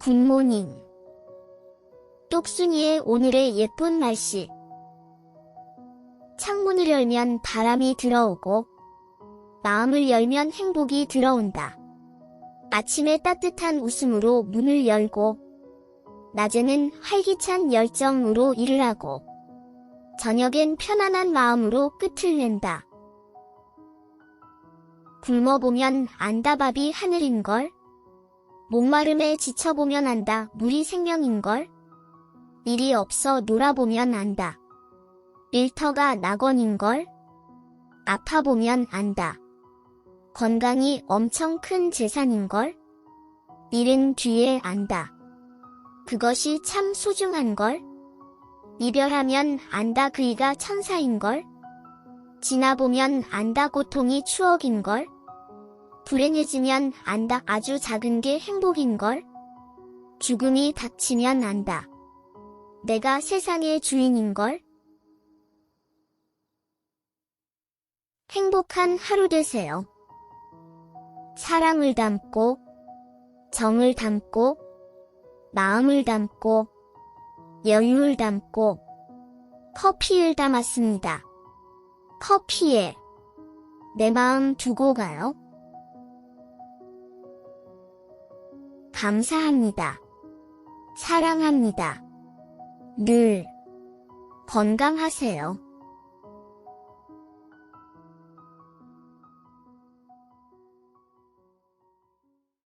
굿모닝. 똑순이의 오늘의 예쁜 날씨. 창문을 열면 바람이 들어오고, 마음을 열면 행복이 들어온다. 아침에 따뜻한 웃음으로 문을 열고, 낮에는 활기찬 열정으로 일을 하고, 저녁엔 편안한 마음으로 끝을 낸다. 굶어보면 안다 밥이 하늘인걸? 목마름에 지쳐보면 안다 물이 생명인걸? 일이 없어 놀아보면 안다. 일터가 낙원인걸? 아파보면 안다. 건강이 엄청 큰 재산인걸? 일은 뒤에 안다. 그것이 참 소중한걸? 이별하면 안다 그이가 천사인걸? 지나보면 안다 고통이 추억인걸? 불행해지면 안다 아주 작은 게 행복인걸? 죽음이 닥치면 안다. 내가 세상의 주인인걸? 행복한 하루 되세요. 사랑을 담고, 정을 담고, 마음을 담고, 여유를 담고, 커피를 담았습니다. 커피에 내 마음 두고 가요. 감사합니다. 사랑합니다. 늘 건강하세요.